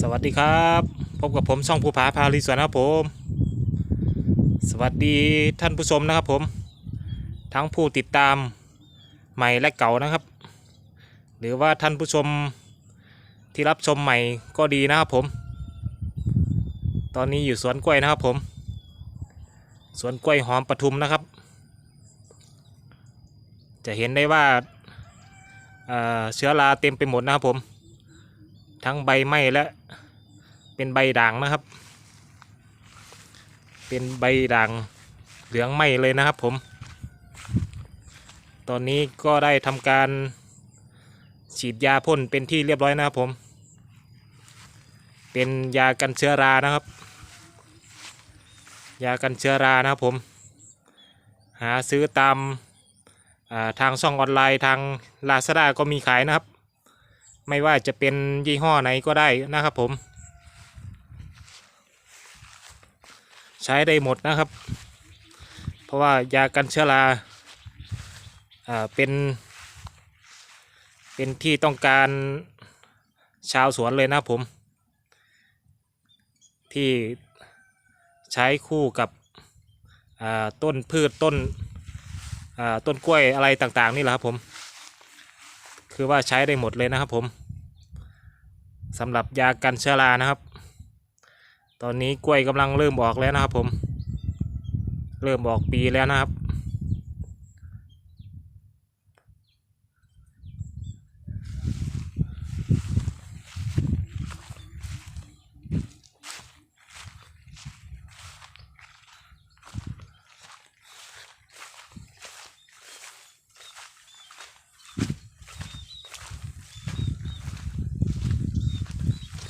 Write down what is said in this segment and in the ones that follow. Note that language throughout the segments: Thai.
สวัสดีครับ พบกับผมช่องภูผาพาลีสวนนะครับผม สวัสดีท่านผู้ชมนะครับผม ทั้งผู้ติดตามใหม่และเก่านะครับ หรือว่าท่านผู้ชมที่รับชมใหม่ก็ดีนะครับผม ตอนนี้อยู่สวนกล้วยนะครับผม สวนกล้วยหอมปทุมนะครับ จะเห็นได้ว่าเชื้อราเต็มไปหมดนะครับผม ทั้งใบไม้และเป็นใบด่างนะครับ เป็นใบด่างเหลืองไหม้เลยนะครับผม ตอนนี้ก็ได้ทำการฉีดยาพ่นเป็นที่เรียบร้อยนะครับผม เป็นยากันเชื้อรานะครับ ยากันเชื้อรานะครับผม หาซื้อตามาทางช่องออนไลน์ทาง Lazada ก็มีขายนะครับ ไม่ว่าจะเป็นยี่ห้อไหนก็ได้นะครับผม ใช้ได้หมดนะครับ เพราะว่ายากันเชื้อราอ่าเป็น เป็นที่ต้องการชาวสวนเลยนะผม ที่ใช้คู่กับต้นพืชต้นต้นกล้วยอะไรต่างๆนี่แหละครับผม คือว่าใช้ได้หมดเลยนะครับผมสำหรับยากันเชื้อรานะครับ ตอนนี้กล้วยกำลังเริ่มออกแล้วนะครับผม เริ่มออกปีแล้วนะครับ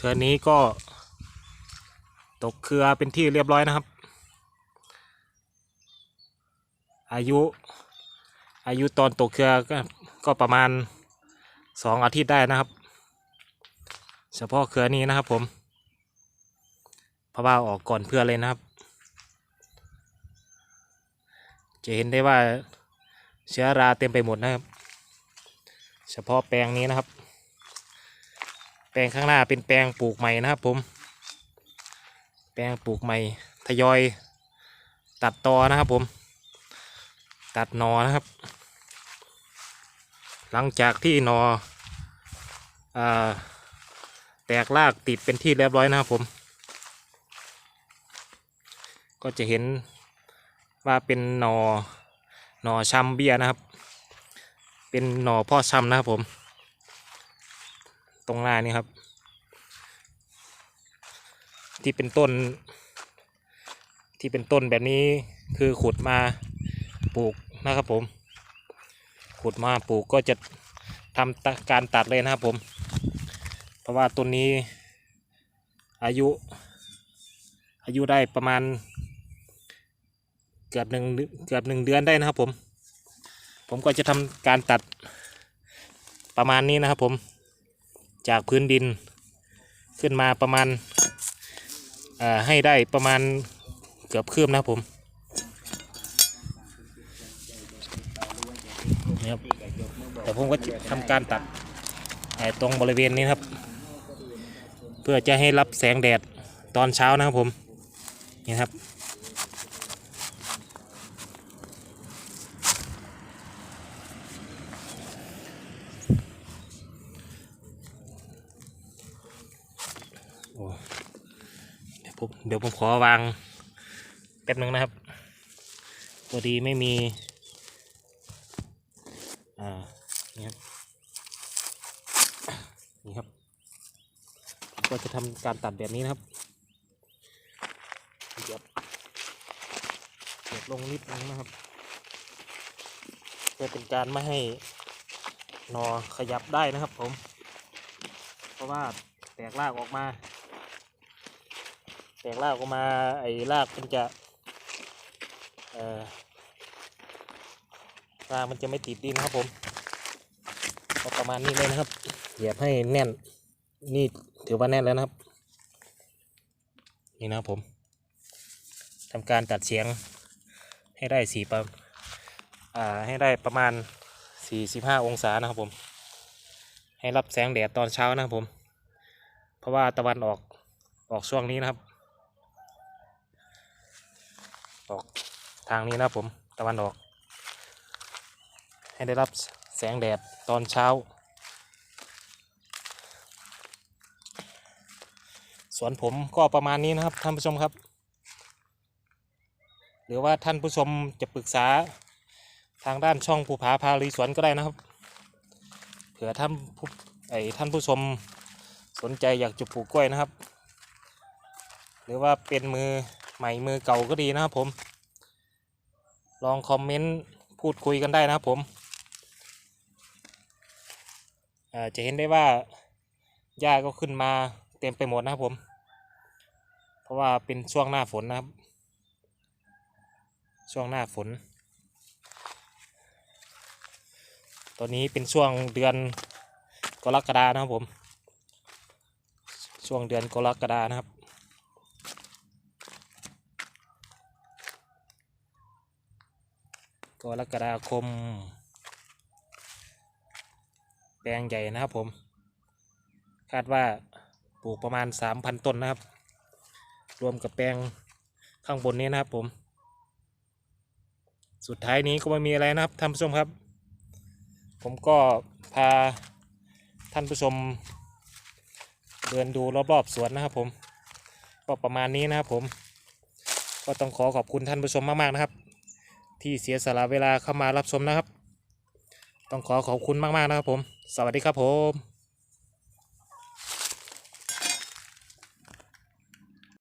รือนี้ก็ ตกเครือเป็นที่เรียบร้อยนะครับ อายุ อายุตอนตกเครือก็ก็ประมาณสองอาทิตย์ได้นะครับ เฉพาะเครือนี้นะครับผมเพราะว่าออกก่อนเพื่อเลยนะครับ จะเห็นได้ว่าเชื้อราเต็มไปหมดนะครับ เฉพาะแปลงนี้นะครับ แปลงข้างหน้าเป็นแปลงปลูกใหม่นะครับผม แปลงปลูกใหม่ทยอยตัดตอนะครับผม ตัดหนอนะครับ หลังจากที่หนออแตกรากติดเป็นที่เรียบร้อยนะครับผม ก็จะเห็นว่าเป็นหนอหนอชำเบี้ยนะครับ เป็นหนอพ่อชำนะครับผม ตรงหน้านี่ครับ ที่เป็นต้น ที่เป็นต้นแบบนี้คือขุดมาปลูกนะครับผม ขุดมาปลูกก็จะทำการตัดเลยนะครับผม เพราะว่าต้นนี้อายุอายุได้ประมาณเกือบหนึ่งเกือบหนึ่งเดือนได้นะครับผม ผมก็จะทำการตัดประมาณนี้นะครับผม จากพื้นดินขึ้นมาประมาณาให้ได้ประมาณเกือบคืบนะครับผมนี่ครับแต่ผมก็ทำการตัดตรงบริเวณนี้ครับ เพื่อจะให้รับแสงแดดตอนเช้านะครับผมนี่ครับ โอ้เดี๋ยว ผมเดี๋ยวผมขอวางแป๊บนึงนะครับพอดีไม่มี อ่า นี่ครับ นี่ครับ ก็จะทำการตัดแบบนี้นะครับเดี๋ยวเดี๋ยวลงนิดนึงนะครับ เพื่อเป็นการไม่ให้นอขยับได้นะครับผม เพราะว่าแตกรากออกมา แตกรากออกมาไอ้รากมันจะเอ่อรากมันจะไม่ติดดินครับผมก็ประมาณนี้เลยนะครับเหยียบให้แน่น นี่ถือว่าแน่นแล้วนะครับ นี่นะครับผมทำการตัดเสียงให้ได้สี่ประอ่าให้ได้ประมาณ 45 องศานะครับผม ให้รับแสงแดดตอนเช้านะครับผม เพราะว่าตะวันออกออกช่วงนี้นะครับ ออกทางนี้นะผมตะวันออก ให้ได้รับแสงแดดตอนเช้า สวนผมก็ประมาณนี้นะครับท่านผู้ชมครับ หรือว่าท่านผู้ชมจะปรึกษาทางด้านช่องภูผาพาลีสวนก็ได้นะครับ เผื่อท่านผู้ไอท่านผู้ชมสนใจอยากจะปลูกกล้วยนะครับ หรือว่าเป็นมือ ใหม่มือเก่าก็ดีนะครับผม ลองคอมเมนต์พูดคุยกันได้นะครับผมจะเห็นได้ว่าหญ้าก็ขึ้นมาเต็มไปหมดนะครับผม เพราะว่าเป็นช่วงหน้าฝนนะครับ ช่วงหน้าฝน ตอนนี้เป็นช่วงเดือนกรกฎานะครับผม ช่วงเดือนกรกฎานะครับ กรกฎาคม แปลงใหญ่นะครับผม คาดว่าปลูกประมาณ 3,000 ต้นนะครับ รวมกับแปลงข้างบนนี้นะครับผม สุดท้ายนี้ก็ไม่มีอะไรนะครับท่านผู้ชมครับ ผมก็พาท่านผู้ชมเดินดูรอบๆสวนนะครับผมก็ประมาณนี้นะครับผม ก็ต้องขอขอบคุณท่านผู้ชมมากๆนะครับ ที่เสียสละเวลาเข้ามารับชมนะครับ ต้องขอขอบคุณมากๆนะครับผม สวัสดีครับผม